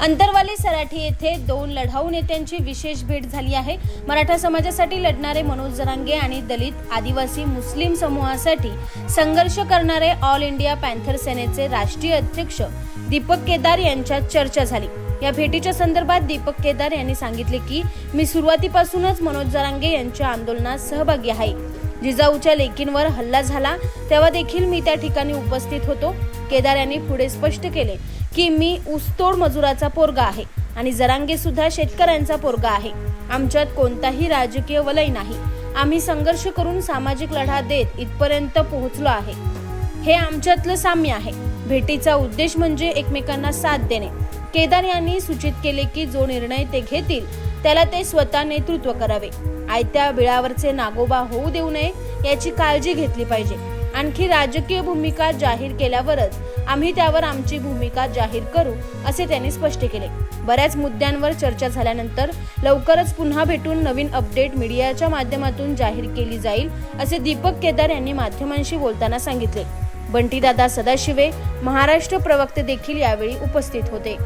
अंतरवाली सराठी येथे दोन लढाऊ नेत्यांची विशेष भेट झाली आहे. मराठा समाजासाठी लढणारे मनोज जरांगे आणि दलित आदिवासी मुस्लिम समूहासाठी संघर्ष करणारे ऑल इंडिया पॅन्थर सेनेचे राष्ट्रीय अध्यक्ष दीपक केदार यांच्यात चर्चा झाली. या भेटीच्या संदर्भात दीपक केदार यांनी सांगितले की मी सुरुवातीपासूनच मनोज जरांगे यांच्या आंदोलनात सहभागी आहे. जिजाऊच्या लेकींवर हल्ला झाला तेव्हा देखील मी त्या ठिकाणी उपस्थित होतो केदार यांनी पुढे स्पष्ट केले. की मी ऊसतोड मजुराचा पोरगा आहे आणि जरांगे सुद्धा शेतकऱ्यांचा पोरगा आहे. आमच्यात कोणताही राजकीय वलय नाही. आम्ही संघर्ष करून सामाजिक लढा देत इथपर्यंत पोहोचलो आहे. हे आमच्यातलं साम्य आहे. भेटीचा उद्देश म्हणजे एकमेकांना साथ देणे. केदार यांनी सूचित केले की जो निर्णय ते घेतील त्याला ते स्वतः नेतृत्व करावे. आयत्या बिळावरचे नागोबा होऊ देऊ नये याची काळजी घेतली पाहिजे. आणखी राजकीय भूमिका जाहीर केल्यावरच आम्ही त्यावर आमची भूमिका जाहीर करू असे त्यांनी स्पष्ट केले. बऱ्याच मुद्द्यांवर चर्चा झाल्यानंतर लवकरच पुन्हा भेटून नवीन अपडेट मीडियाच्या माध्यमातून जाहीर केली जाईल असे दीपक केदार यांनी माध्यमांशी बोलताना सांगितले. बंटीदादा सदाशिवे महाराष्ट्र प्रवक्ते देखील यावेळी उपस्थित होते.